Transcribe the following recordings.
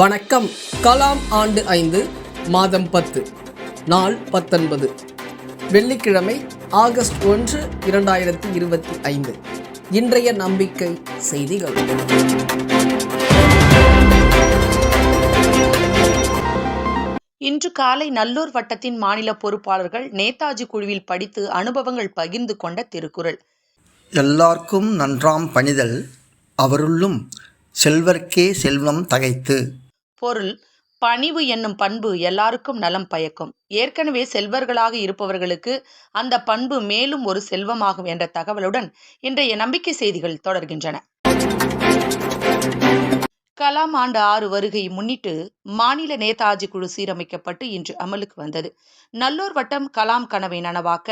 வணக்கம். கலாம் ஆண்டு ஐந்து மாதம் பத்து நாள் பத்தொன்பது. வெள்ளிக்கிழமை ஆகஸ்ட் ஒன்று இரண்டாயிரத்தி இருபத்தி ஐந்து. இன்றைய நம்பிக்கை செய்திகள். இன்று காலை நல்லூர் வட்டத்தின் மாநில பொறுப்பாளர்கள் நேதாஜி குழுவில் படித்து அனுபவங்கள் பகிர்ந்து கொண்ட திருக்குறள். எல்லார்க்கும் நன்றாம் பணிதல் அவருள்ளும் செல்வர்க்கே செல்வம் தகைத்து. பொருள் பணிவு என்னும் பண்பு எல்லாருக்கும் நலம் பயக்கும். ஏற்கனவே செல்வர்களாக இருப்பவர்களுக்கு அந்த பண்பு மேலும் ஒரு செல்வமாகும் என்ற தகவலுடன் இன்றைய நம்பிக்கை செய்திகள் தொடர்கின்றன. கலாம் ஆண்டு ஆறு வருகை முன்னிட்டு மாநில நேதாஜி குழு சீரமைக்கப்பட்டு இன்று அமலுக்கு வந்தது. நல்லூர் வட்டம் கலாம் கனவை நனவாக்க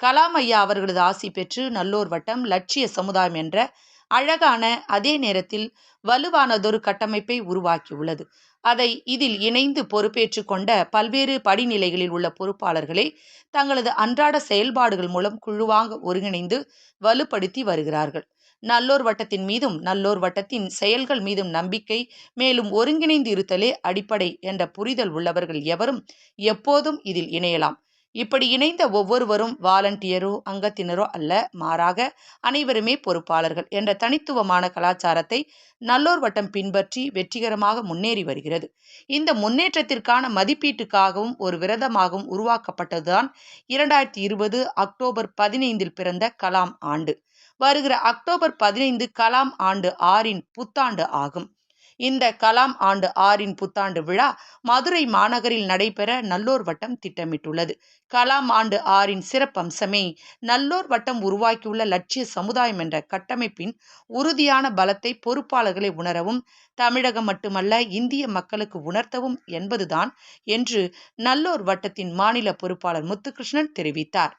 கலாம் ஐயா அவர்களது ஆசி பெற்று நல்லூர் வட்டம் லட்சிய சமுதாயம் என்ற அழகான அதே நேரத்தில் வலுவானதொரு கட்டமைப்பை உருவாக்கியுள்ளது. அதை இதில் இணைந்து பொறுப்பேற்று கொண்ட பல்வேறு படிநிலைகளில் உள்ள பொறுப்பாளர்களே தங்களது அன்றாட செயல்பாடுகள் மூலம் குழுவாக ஒருங்கிணைந்து வலுப்படுத்தி வருகிறார்கள். நல்லோர் வட்டத்தின் மீதும் நல்லோர் வட்டத்தின் செயல்கள் மீதும் நம்பிக்கை மேலும் ஒருங்கிணைந்து இருத்தலே அடிப்படை என்ற புரிதல் உள்ளவர்கள் எவரும் எப்போதும் இதில் இணையலாம். இப்படி இணைந்த ஒவ்வொருவரும் வாலண்டியரோ அங்கத்தினரோ அல்ல மாறாக அனைவருமே பொறுப்பாளர்கள் என்ற தனித்துவமான கலாச்சாரத்தை நல்லோர் வட்டம் பின்பற்றி வெற்றிகரமாக முன்னேறி வருகிறது. இந்த முன்னேற்றத்திற்கான மதிப்பீட்டுக்காகவும் ஒரு விரதமாகவும் உருவாக்கப்பட்டதுதான் இரண்டாயிரத்தி இருபது அக்டோபர் பதினைந்தில் பிறந்த கலாம் ஆண்டு. வருகிற அக்டோபர் பதினைந்து கலாம் ஆண்டு ஆறின் புத்தாண்டு ஆகும். இந்த கலாம் ஆண்டு ஆறின் புத்தாண்டு விழா மதுரை மாநகரில் நடைபெற நல்லோர் வட்டம் திட்டமிட்டுள்ளது. கலாம் ஆண்டு ஆறின் சிறப்பம்சமே நல்லோர் வட்டம் உருவாக்கியுள்ள லட்சிய சமுதாயம் என்ற கட்டமைப்பின் உறுதியான பலத்தை பொறுப்பாளர்களை உணரவும் தமிழகம் மட்டுமல்ல இந்திய மக்களுக்கு உணர்த்தவும் என்பதுதான் என்று நல்லோர் வட்டத்தின் மாநில பொறுப்பாளர் முத்துகிருஷ்ணன் தெரிவித்தார்.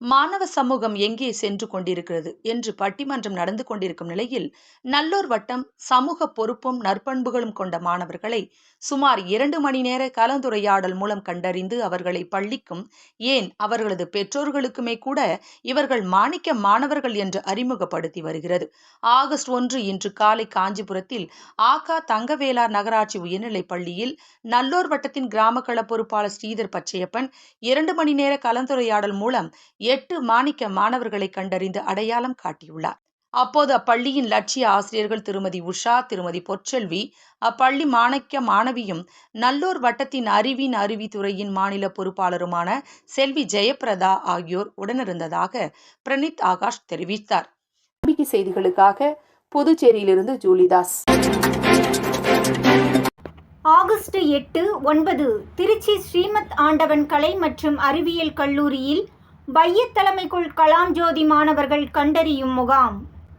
மாணவ சமூகம் எங்கே சென்று கொண்டிருக்கிறது என்று பட்டிமன்றம் நடந்து கொண்டிருக்கும் நிலையில் நல்லூர் வட்டம் சமூக பொறுப்பும் நற்பண்புகளும் கொண்ட மாணவர்களை சுமார் இரண்டு மணி நேர கலந்துரையாடல் மூலம் கண்டறிந்து அவர்களை பள்ளிக்கும் ஏன் அவர்களது பெற்றோர்களுக்குமே கூட இவர்கள் மாணிக்க மாணவர்கள் என்று அறிமுகப்படுத்தி வருகிறது. ஆகஸ்ட் ஒன்று இன்று காலை காஞ்சிபுரத்தில் ஆகா தங்கவேலார் நகராட்சி உயர்நிலைப் பள்ளியில் நல்லூர் வட்டத்தின் கிராம கள பொறுப்பாளர் ஸ்ரீதர் பச்சையப்பன் இரண்டு மணி நேர கலந்துரையாடல் மூலம் எட்டு மாணிக்க மாணவர்களை கண்டறிந்து அடையாளம் காட்டியுள்ளார். அப்போது அப்பள்ளியின் லட்சிய ஆசிரியர்கள் திருமதி உஷா திருமதி பொற்செல்வி அப்பள்ளி மாணிக்க மாணவியும் நல்லூர் வட்டத்தின் அறிவின் அறிவி துறையின் மாநில பொறுப்பாளருமான செல்வி ஜெயபிரதா ஆகியோர் உடனிருந்ததாக பிரனித் ஆகாஷ் தெரிவித்தார். நம்பிக்கை செய்திகளுக்காக புதுச்சேரியிலிருந்து ஜூலிதாஸ். ஆகஸ்ட் எட்டு ஒன்பது திருச்சி ஸ்ரீமத் ஆண்டவன் கலை மற்றும் அறிவியல் கல்லூரியில் வையத் தலைமைக்குள் கலாம் ஜோதி மாணவர்கள் கண்டறியும் முகாம்.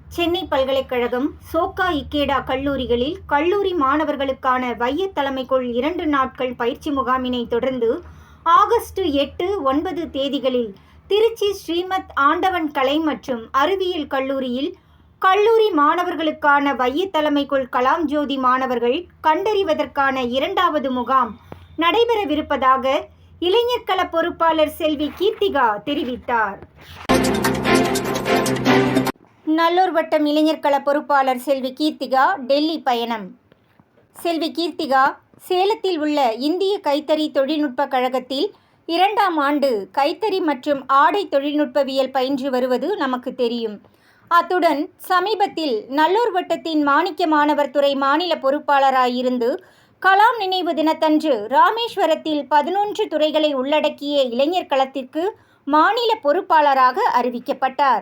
சென்னை பல்கலைக்கழகம் சோக்கா இக்கேடா கல்லூரிகளில் கல்லூரி மாணவர்களுக்கான வையத் தலைமைக்குள் இரண்டு நாட்கள் பயிற்சி முகாமினை தொடர்ந்து ஆகஸ்ட் எட்டு ஒன்பது தேதிகளில் திருச்சி ஸ்ரீமத் ஆண்டவன் கலை மற்றும் அறிவியல் கல்லூரியில் கல்லூரி மாணவர்களுக்கான வையத் தலைமைக்குள் கலாம் ஜோதி மாணவர்கள் கண்டறிவதற்கான இரண்டாவது முகாம் நடைபெறவிருப்பதாக இளைஞர் கள பொறுப்பாளர் செல்வி கீர்த்திகா தெரிவித்தார். நல்லூர் வட்டம் இளைஞர் கள பொறுப்பாளர் செல்வி கீர்த்திகா டெல்லி பயணம். செல்வி கீர்த்திகா சேலத்தில் உள்ள இந்திய கைத்தறி தொழில்நுட்ப கழகத்தில் இரண்டாம் ஆண்டு கைத்தறி மற்றும் ஆடை தொழில்நுட்பவியல் பயின்று வருவது நமக்கு தெரியும். அத்துடன் சமீபத்தில் நல்லூர் வட்டத்தின் மாணிக்க மாணவர் துறை மாநில பொறுப்பாளராயிருந்து கலாம் நினைவு தினத்தன்று ராமேஸ்வரத்தில் பதினொன்று துறைகளை உள்ளடக்கிய இளைஞர் களத்திற்கு மாநில பொறுப்பாளராக அறிவிக்கப்பட்டார்.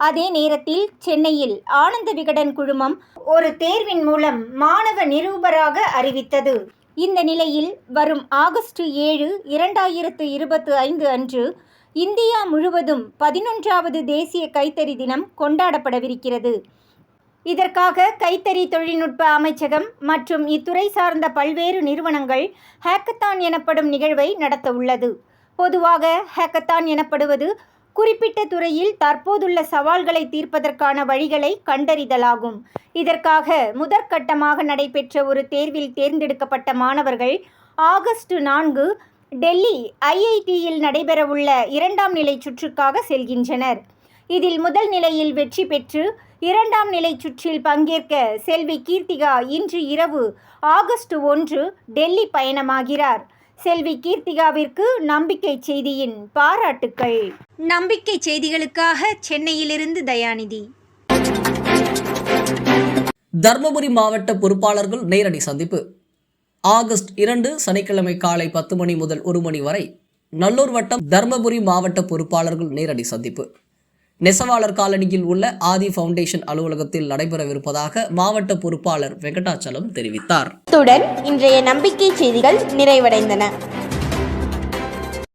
அதே நேரத்தில் சென்னையில் ஆனந்த விகடன் குழுமம் ஒரு தேர்வின் மூலம் மாணவ நிரூபராக அறிவித்தது. இந்த நிலையில் வரும் ஆகஸ்ட் ஏழு இரண்டாயிரத்து இருபத்து ஐந்து அன்று இந்தியா முழுவதும் பதினொன்றாவது தேசிய கைத்தறி தினம் கொண்டாடப்படவிருக்கிறது. இதற்காக கைத்தறி தொழில்நுட்ப அமைச்சகம் மற்றும் இத்துறை சார்ந்த பல்வேறு நிறுவனங்கள் ஹேக்கத்தான் எனப்படும் நிகழ்வை நடத்த உள்ளது. பொதுவாக ஹேக்கத்தான் எனப்படுவது குறிப்பிட்ட துறையில் தற்போதுள்ள சவால்களை தீர்ப்பதற்கான வழிகளை கண்டறிதலாகும். இதற்காக முதற்கட்டமாக நடைபெற்ற ஒரு தேர்வில் தேர்ந்தெடுக்கப்பட்ட மாணவர்கள் ஆகஸ்ட் நான்கு டெல்லி ஐஐடியில் நடைபெறவுள்ள இரண்டாம் நிலை சுற்றுக்காக செல்கின்றனர். இதில் முதல் நிலையில் வெற்றி பெற்று இரண்டாம் நிலை சுற்றில் பங்கேற்க செல்வி கீர்த்திகா இன்று இரவு ஆகஸ்ட் ஒன்று டெல்லி பயணமாகிறார். செல்வி கீர்த்திகாவிற்கு நம்பிக்கை செய்தியின் பாராட்டுக்கள். நம்பிக்கை செய்திகளுக்காக சென்னையிலிருந்து தயாநிதி. தர்மபுரி மாவட்ட பொறுப்பாளர்கள் நேரடி சந்திப்பு. ஆகஸ்ட் இரண்டு சனிக்கிழமை காலை பத்து மணி முதல் ஒரு மணி வரை நல்லூர் வட்டம் தர்மபுரி மாவட்ட பொறுப்பாளர்கள் நேரடி சந்திப்பு. நெசவாளர் காலனியில் உள்ள ஆதி பவுண்டேஷன் அலுவலகத்தில் நடைபெறவிருப்பதாக மாவட்ட பொறுப்பாளர் வெங்கடாச்சலம் தெரிவித்தார். இன்றைய நம்பிக்கை செய்திகள் நிறைவடைந்தன.